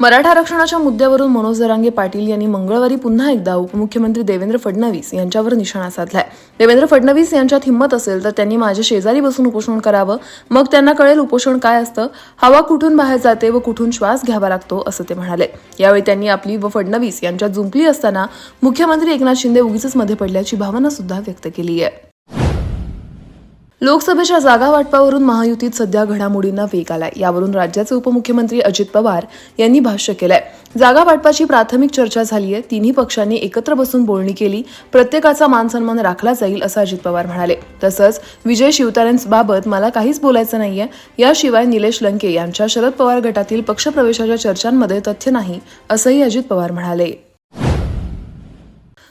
मराठा आरक्षणाच्या मुद्द्यावरून मनोज जरांगे पाटील यांनी मंगळवारी पुन्हा एकदा उपमुख्यमंत्री देवेंद्र फडणवीस यांच्यावर निशाणा साधलाय. देवेंद्र फडणवीस यांच्यात हिंमत असेल तर त्यांनी माझ्या शेजारी बसून उपोषण करावं. मग त्यांना कळेल उपोषण काय असतं. हवा कुठून बाहेर जाते व कुठून श्वास घ्यावा लागतो असं ते म्हणाले. यावेळी त्यांनी आपली व फडणवीस यांच्यात जुंपली असताना मुख्यमंत्री एकनाथ शिंदे उगीच मध्ये पडल्याची भावना सुद्धा व्यक्त केली आहे. लोकसभेच्या जागा वाटपावरून महायुतीत सध्या घडामोडींना वेग आलाय. यावरून राज्याचे उपमुख्यमंत्री अजित पवार यांनी भाष्य केलंय. जागा वाटपाची प्राथमिक चर्चा झाली आहे. तिन्ही पक्षांनी एकत्र बसून बोलणी केली. प्रत्येकाचा मानसन्मान राखला जाईल असं अजित पवार म्हणाले. तसंच विजय शिवतारेंबाबत मला काहीच बोलायचं नाहीये. याशिवाय निलेश लंके यांच्या शरद पवार गटातील पक्षप्रवेशाच्या चर्चांमध्ये तथ्य नाही असंही अजित पवार म्हणाले.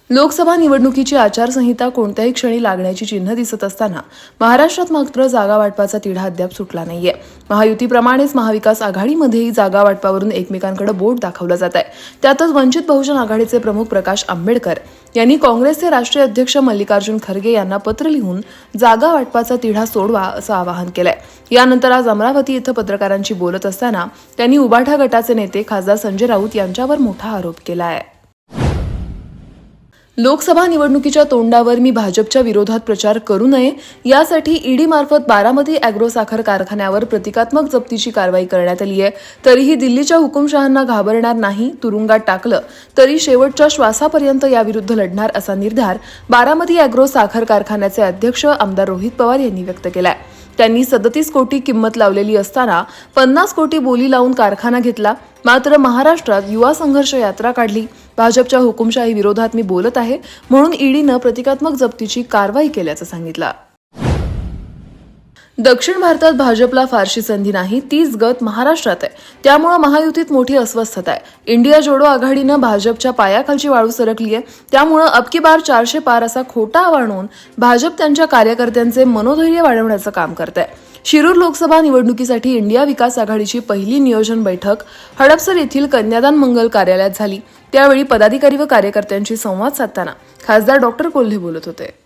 लोकसभा निवडणुकीची आचारसंहिता कोणत्याही क्षणी लागण्याची चिन्ह दिसत असताना महाराष्ट्रात मात्र जागा वाटपाचा तिढा अद्याप सुटला नाहीये. महायुतीप्रमाणेच महाविकास आघाडीमध्येही जागा वाटपावरून एकमेकांकडे बोट दाखवलं जात आहे. त्यातच वंचित बहुजन आघाडीचे प्रमुख प्रकाश आंबेडकर यांनी काँग्रेसचे राष्ट्रीय अध्यक्ष मल्लिकार्जुन खरगे यांना पत्र लिहून जागा वाटपाचा तिढा सोडवा असं आवाहन केलंय. यानंतर आज अमरावती इथं पत्रकारांशी बोलत असताना त्यांनी उबाठा गटाचे नेते खासदार संजय राऊत यांच्यावर मोठा आरोप केला आहे लोकसभा निवडणुकीच्या तोंडावर मी भाजपच्या विरोधात प्रचार करू नये यासाठी ईडी मार्फत बारामती अॅग्रो साखर कारखान्यावर प्रतिकात्मक जप्तीची कारवाई करण्यात आली आहे. तरीही दिल्लीच्या हुकुमशहांना घाबरणार नाही तुरुंगात टाकलं तरी शेवटच्या श्वासापर्यंत याविरुद्ध लढणार असा निर्धार बारामती अॅग्रो साखर कारखान्याचे अध्यक्ष आमदार रोहित पवार यांनी व्यक्त केलाय. त्यांनी सदतीस कोटी किंमत लावलेली असताना पन्नास कोटी बोली लावून कारखाना घेतला मात्र महाराष्ट्रात युवा संघर्ष यात्रा काढली. भाजपच्या हुकुमशाही विरोधात मी बोलत आहे म्हणून ईडीनं प्रतिकात्मक जप्तीची कारवाई केल्याचं सांगितलं. दक्षिण भारतात भाजपला फारशी संधी नाही तीच गत महाराष्ट्रात आहे. त्यामुळे महायुतीत मोठी अस्वस्थता आहे. इंडिया जोडो आघाडीनं भाजपच्या पायाखालची वाळू सरकली आहे. त्यामुळं अबकी बार चारशे पार असा खोटा आणून भाजप त्यांच्या कार्यकर्त्यांचे मनोधैर्य वाढवण्याचं काम करत आहे शिरूर लोकसभा निवडणुकीसाठी इंडिया विकास आघाडीची पहिली नियोजन बैठक हडपसर येथील कन्यादान मंगल कार्यालयात झाली. त्यावेळी पदाधिकारी व कार्यकर्त्यांशी संवाद साधताना खासदार डॉक्टर कोल्हे बोलत होते.